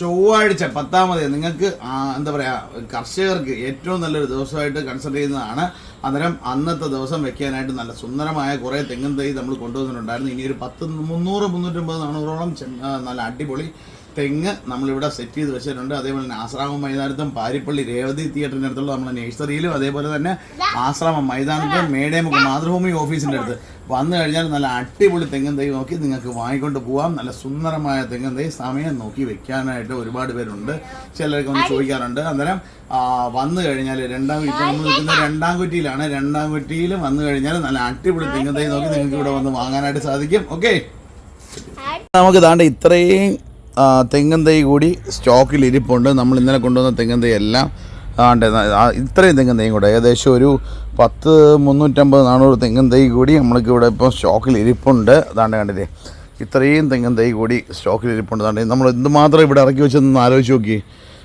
ചൊവ്വാഴ്ച പത്താമത് നിങ്ങൾക്ക് എന്താ പറയുക കർഷകർക്ക് ഏറ്റവും നല്ലൊരു ദിവസമായിട്ട് കൺസിഡർ ചെയ്യുന്നതാണ്. അന്നേരം അന്നത്തെ ദിവസം വെക്കാനായിട്ട് നല്ല സുന്ദരമായ കുറേ തെങ്ങും തൈ നമ്മൾ കൊണ്ടുവന്നിട്ടുണ്ടായിരുന്നു. ഇനി ഒരു പത്ത് മുന്നൂറ് മുന്നൂറ്റമ്പത് നാനൂറോളം നല്ല അടിപൊളി തെങ്ങ് നമ്മളിവിടെ സെറ്റ് ചെയ്ത് വെച്ചിട്ടുണ്ട്. അതേപോലെ തന്നെ ആശ്രാമം മൈതാനത്തും പാരിപ്പള്ളി രേവതി തിയേറ്ററിന്റെ അടുത്തുള്ള നമ്മുടെ നഴ്സറിയിലും അതേപോലെ തന്നെ ആശ്രാമം മൈതാനത്തും മേടേമുക്ക് മാതൃഭൂമി ഓഫീസിന്റെ അടുത്ത്. വന്നു കഴിഞ്ഞാൽ നല്ല അടിപൊളി തെങ്ങും തൈ നോക്കി നിങ്ങൾക്ക് വാങ്ങിക്കൊണ്ട് പോവാം. നല്ല സുന്ദരമായ തെങ്ങും തൈ സമയം നോക്കി വെക്കാനായിട്ട് ഒരുപാട് പേരുണ്ട്. ചിലരൊക്കെ ഒന്ന് ചോദിക്കാറുണ്ട്. അന്നേരം വന്നു കഴിഞ്ഞാൽ രണ്ടാം ഇപ്പം നമ്മൾ നിൽക്കുന്ന രണ്ടാം കുറ്റിയിലാണ്. രണ്ടാം കുറ്റിയിൽ വന്നു കഴിഞ്ഞാൽ നല്ല അടിപൊളി തെങ്ങും തൈ നോക്കി നിങ്ങൾക്ക് ഇവിടെ വന്ന് വാങ്ങാനായിട്ട് സാധിക്കും. ഓക്കെ നമുക്ക് താണ്ട് ഇത്രയും തെങ്ങും തൈ കൂടി സ്റ്റോക്കിൽ ഇരിപ്പുണ്ട്. നമ്മൾ ഇന്നലെ കൊണ്ടുവന്ന തെങ്ങും തൈ എല്ലാം ആണ്ട് ഇത്രയും തെങ്ങും തൈയും കൂടെ. ഏകദേശം ഒരു പത്ത് മുന്നൂറ്റമ്പത് നാനൂറ് തെങ്ങും തൈ കൂടി നമ്മൾക്ക് ഇവിടെ ഇപ്പോൾ സ്റ്റോക്കിൽ ഇരിപ്പുണ്ട്. അതാണ്ട് കണ്ടില്ലേ? ഇത്രയും തെങ്ങും തൈ കൂടി സ്റ്റോക്കിൽ ഇരിപ്പുണ്ട്. അതാണ്ട് നമ്മൾ എന്തുമാത്രം ഇവിടെ ഇറക്കി വെച്ചതെന്ന് ആലോചിച്ച് നോക്കി.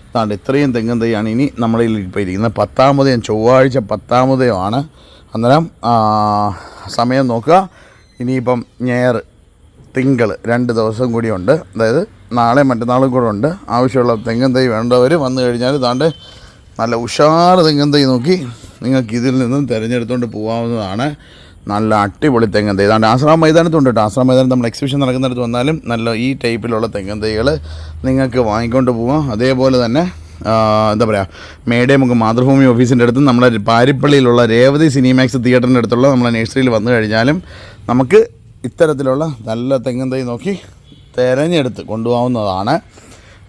അതാണ്ട് ഇത്രയും തെങ്ങും തൈയാണ് ഇനി നമ്മളിൽ ഇപ്പോൾ ഇരിക്കുന്നത്. പത്താമതയും ചൊവ്വാഴ്ച പത്താമതയോ ആണ് അന്നേരം സമയം നോക്കുക. ഇനിയിപ്പം ഞായർ തിങ്കൾ രണ്ട് ദിവസം കൂടിയുണ്ട്. അതായത് നാളെ മറ്റന്നാളും കൂടെ ഉണ്ട്. ആവശ്യമുള്ള തെങ്ങൻ തൈ വേണ്ടവർ വന്നു കഴിഞ്ഞാൽ താണ്ട് നല്ല ഉഷാർ തെങ്ങൻ തൈ നോക്കി നിങ്ങൾക്ക് ഇതിൽ നിന്നും തിരഞ്ഞെടുത്തുകൊണ്ട് പോകാവുന്നതാണ് നല്ല അടിപൊളി തെങ്ങൻ തൈ. ഇതാണ്ട് ആശ്രാം മൈതാനത്തുണ്ട് കേട്ടോ. ആശ്രാം മൈതാനം നമ്മൾ എക്സിബിഷൻ നടക്കുന്നിടത്ത് വന്നാലും നല്ല ഈ ടൈപ്പിലുള്ള തെങ്ങൻ തൈകൾ നിങ്ങൾക്ക് വാങ്ങിക്കൊണ്ട് പോവാം. അതേപോലെ തന്നെ എന്താ പറയുക മേടേമുക്ക് മാതൃഭൂമി ഓഫീസിന്റെ അടുത്ത് നമ്മുടെ പാരിപ്പള്ളിയിലുള്ള രേവതി സിനിമാക്സ് തിയേറ്ററിന്റെ അടുത്തുള്ള നമ്മളെ നഴ്സറിയിൽ വന്നു കഴിഞ്ഞാലും നമുക്ക് ഇത്തരത്തിലുള്ള നല്ല തെങ്ങും തൈ നോക്കി തിരഞ്ഞെടുത്ത് കൊണ്ടുപോകാവുന്നതാണ്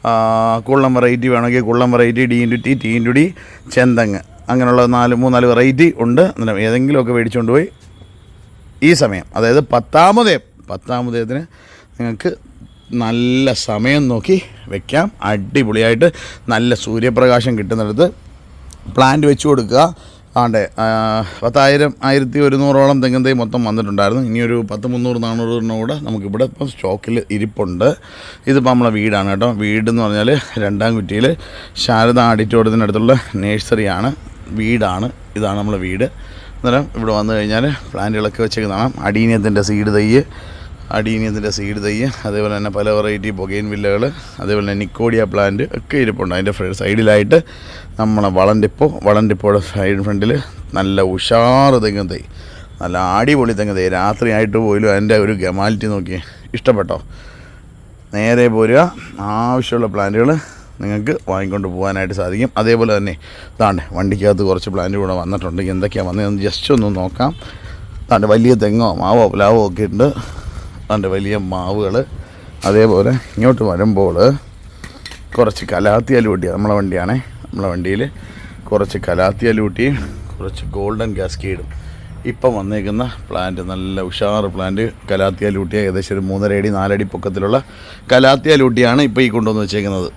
ആ, കുള്ളം വെറൈറ്റി വേണമെങ്കിൽ കുള്ളം variety D into T T into D ചെന്തങ്ങ്. അങ്ങനെയുള്ള നാല് മൂന്നാൽ വെറൈറ്റി ഉണ്ട്. ഏതെങ്കിലുമൊക്കെ മേടിച്ചുകൊണ്ട് പോയി ഈ സമയം. അതായത് പത്താമതേ പത്താമതയത്തിന് നിങ്ങൾക്ക് നല്ല സമയം നോക്കി വെക്കാം. അടിപൊളിയായിട്ട് നല്ല സൂര്യപ്രകാശം കിട്ടുന്നിടത്ത് പ്ലാന്റ് വെച്ച് കൊടുക്കുക. ആണ്ടെ പത്തായിരം ആയിരത്തി ഒരുന്നൂറോളം തെങ്ങൻ തൈ മൊത്തം വന്നിട്ടുണ്ടായിരുന്നു. ഇനിയൊരു പത്ത് മുന്നൂറ് നാനൂറ് എണ്ണം കൂടെ നമുക്കിവിടെ ഇപ്പം സ്റ്റോക്കിൽ ഇരിപ്പുണ്ട്. ഇതിപ്പോൾ നമ്മളെ വീടാണ് കേട്ടോ. വീടെന്ന് പറഞ്ഞാൽ രണ്ടാം കുറ്റിയിൽ ശാരദ ആഡിറ്റോറിയത്തിനടുത്തുള്ള നേഴ്സറിയാണ്. വീടാണ്. ഇതാണ് നമ്മളെ വീട്. അന്നേരം ഇവിടെ വന്നു കഴിഞ്ഞാൽ പ്ലാന്റുകളൊക്കെ വെച്ചേക്കുന്നതാണ്. അടീനിയത്തിന്റെ സീഡ് തൈ അടീനിയത്തിന്റെ സീഡ് തൈ അതേപോലെ തന്നെ പല വെറൈറ്റി പൊഗൈൻ വില്ലകൾ അതേപോലെ തന്നെ നിക്കോഡിയ പ്ലാന്റ് ഒക്കെ ഇരിപ്പുണ്ട്. അതിന്റെ സൈഡിലായിട്ട് നമ്മളെ വളണ്ടിപ്പോ വളണ്ടിപ്പോയുടെ സൈഡ് ഫ്രണ്ടിൽ നല്ല ഉഷാറ് തെങ്ങും തൈ നല്ല അടിപൊളി തെങ്ങ് തൈ രാത്രിയായിട്ട് പോലും അതിന്റെ ഒരു ഗമാലിറ്റി നോക്കി ഇഷ്ടപ്പെട്ടോ? നേരെ പോരുക. ആവശ്യമുള്ള പ്ലാന്റുകൾ നിങ്ങൾക്ക് വാങ്ങിക്കൊണ്ട് പോകാനായിട്ട് സാധിക്കും. അതേപോലെ തന്നെ ഇതാണ്ട് വണ്ടിക്കകത്ത് കുറച്ച് പ്ലാന്റ് കൂടെ വന്നിട്ടുണ്ട്. എന്തൊക്കെയാണ് വന്നതെന്ന് ജസ്റ്റ് ഒന്ന് നോക്കാം. താണ്ട് വലിയ തെങ്ങോ മാവോ പ്ലാവോ ഒക്കെ ഉണ്ട്. താണ്ട് വലിയ മാവുകൾ അതേപോലെ ഇങ്ങോട്ട് വരുമ്പോൾ കുറച്ച് കലാത്തിയാലൂട്ടി നമ്മളെ വണ്ടിയാണേ. നമ്മളെ വണ്ടിയിൽ കുറച്ച് കലാത്തിയാലൂട്ടി കുറച്ച് ഗോൾഡൻ കാസ്കേഡും. ഇപ്പം വന്നേക്കുന്ന പ്ലാന്റ് നല്ല ഉഷാറ് പ്ലാന്റ് കലാത്തിയാലൂട്ടിയ ഏകദേശം ഒരു മൂന്നര അടി നാലടി പൊക്കത്തിലുള്ള കലാത്തിയാലൂട്ടിയാണ് ഇപ്പോൾ ഈ കൊണ്ടുവന്ന് വെച്ചേക്കുന്നത്.